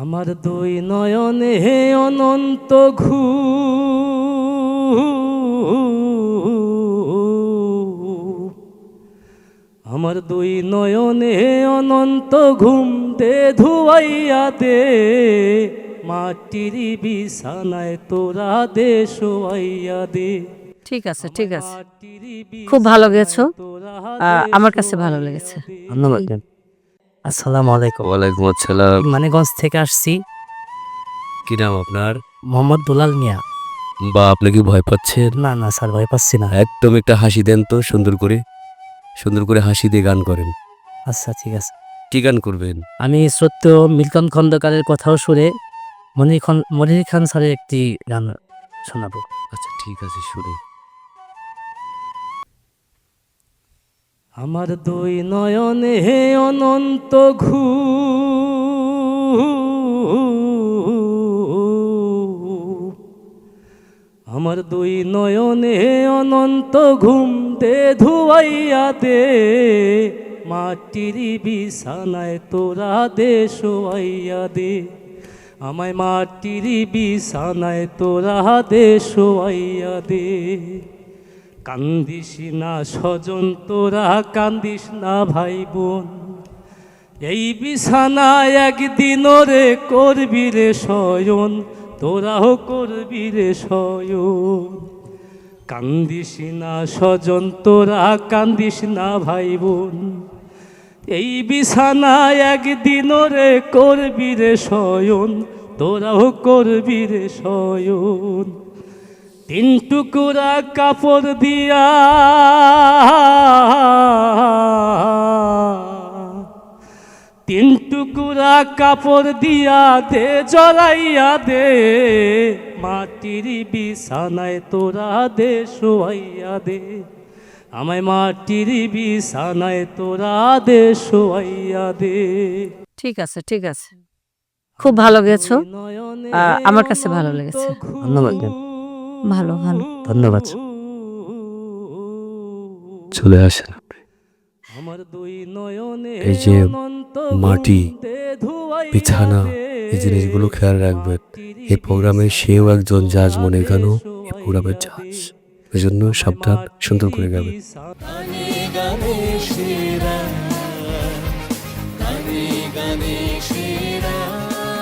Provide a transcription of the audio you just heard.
আমার দুই নয়নে হে অনন্ত ঘু আমার দুই নয়নে হে অনন্ত ঘুম দে ধুয়াইয়া দে। মাটির বিছানায় তোরা দে শোয়াইয়া দে। ঠিক আছে ঠিক আছে। খুব ভালো গেছো। তোরা আমার কাছে ভালো লেগেছে। ধন্যবাদ আসসালামু আলাইকুম। ওয়ালাইকুম আসসালাম। মানিগঞ্জ থেকে আসছি। কি নাম আপনার? মোহাম্মদ দুলাল মিয়া। বা আপনি কি ভয় পাচ্ছেন? না না স্যার ভয় পাচ্ছি না। একদম একটা হাসি দেন তো সুন্দর করে। সুন্দর করে হাসি দিয়ে গান করেন। আচ্ছা ঠিক আছে। কি গান করবেন? আমি সত্য মিল্টন খন্দকারের কথাও শুনে মনির খান মনির খান স্যারের একটি গান শোনাবো। আচ্ছা ঠিক আছে শুনে। আমার দুই নয়নে হে অনন্ত ঘু আমার দুই নয়নে হে অনন্ত ঘুম দে ধুয়াইয়া দে। মাটির বিছানায় তোরা দে শোয়াইয়া দে। আমায় মাটির বিছানায় তোরা দে শোয়াইয়া দে। কান্দিস না স্বজন তোরা কান্দিস না ভাই বোন এই বিছানায় একদিন রে করবি রে শয়ন, তোরাও করবি রে শয়ন। কান্দিস না স্বজন তোরা কান্দিস না ভাই বোন এই বিছানা একদিন রে করবি রে শয়ন, তোরাও করবি রে শয়ন। তিন টুকুরা কাপড় দিয়া। তিন টুকুরা কাপড় দিয়া দে জড়াইয়া দে। মাটির বিছানায় তোরা দে শোয়াইয়া দে। আমায় মাটির বিছানায় তোরা দে শোয়াইয়া দে। ঠিক আছে ঠিক আছে। খুব ভালো গেছো। আহ, আমার কাছে ভালো লেগেছে। ধন্যবাদ ভালো ভালো। ধন্যবাদ। চলে আসেন এই যে মাটি, বিছানা এই জিনিসগুলো খেয়াল রাখবেন। এই প্রোগ্রামে সেও একজন জাজ মনে কেন এই প্রোগ্রামের জাজ। এই জন্য সাবধান সুন্দর করে সেরা